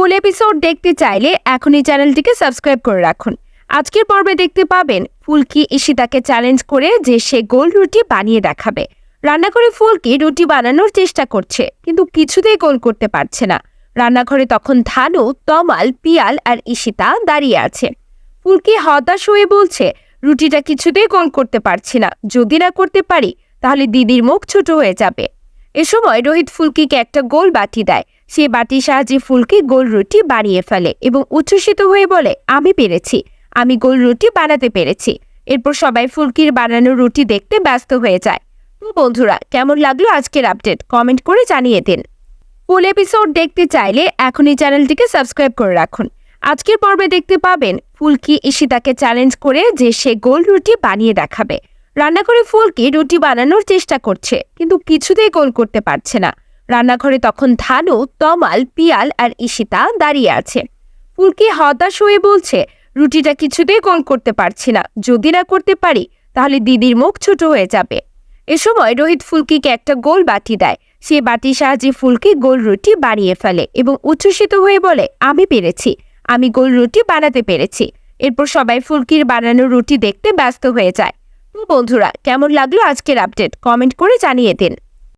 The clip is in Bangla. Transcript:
ফুল এপিসোড দেখতে চাইলে এখনই চ্যানেলটিকে সাবস্ক্রাইব করে রাখুন। আজকের পর্বে দেখতে পাবেন ফুলকি ঈশিতাকে চ্যালেঞ্জ করে যে সে গোল রুটি বানিয়ে দেখাবে। রান্নাঘরে ফুলকি রুটি বানানোর চেষ্টা করছে, কিন্তু কিছুতেই গোল করতে পারছে না। রান্নাঘরে তখন ধানু, তমাল, পিয়াল আর ঈশিতা দাঁড়িয়ে আছে। ফুলকি হতাশ হয়ে বলছে, রুটিটা কিছুতেই গোল করতে পারছি না। যদি না করতে পারি, তাহলে দিদির মুখ ছোট হয়ে যাবে। এ সময় রোহিত ফুলকিকে একটা গোল বাটি দেয়। সে বাটির সাহায্যে ফুলকি গোল রুটি বানিয়ে ফেলে এবং উচ্ছ্বসিত হয়ে বলে, আমি পেরেছি। আমি গোল রুটি বানাতে পেরেছি। এরপর সবাই ফুলকির বানানো রুটি দেখতে ব্যস্ত হয়ে যায়। তো বন্ধুরা, কেমন লাগল আজকের আপডেট? কমেন্ট করে জানিয়ে দিন। ফুল এপিসোড দেখতে চাইলে এখনই চ্যানেলটিকে সাবস্ক্রাইব করে রাখুন। আজকের পর্বে দেখতে পাবেন ফুলকি ঈশিতাকে চ্যালেঞ্জ করে যে সে গোল রুটি বানিয়ে দেখাবে। রান্নাঘরে ফুলকি রুটি বানানোর চেষ্টা করছে, কিন্তু কিছুতেই গোল করতে পারছে না। রান্নাঘরে তখন ধানু, তমাল, পিয়াল আর ঈশিতা দাঁড়িয়ে আছে। ফুলকি হতাশ হয়ে বলছে, রুটিটা কিছুতেই গোল করতে পারছি না। যদি না করতে পারি, তাহলে দিদির মুখ ছোট হয়ে যাবে। এ সময় রোহিত ফুলকিকে একটা গোল বাটি দেয়। সে বাটির সাহায্যে ফুলকি গোল রুটি বানিয়ে ফেলে এবং উচ্ছ্বসিত হয়ে বলে, আমি পেরেছি। আমি গোল রুটি বানাতে পেরেছি। এরপর সবাই ফুলকির বানানো রুটি দেখতে ব্যস্ত হয়ে যায়। বন্ধুরা কেমন লাগল আজকের আপডেট কমেন্ট করে জানিয়ে দিন।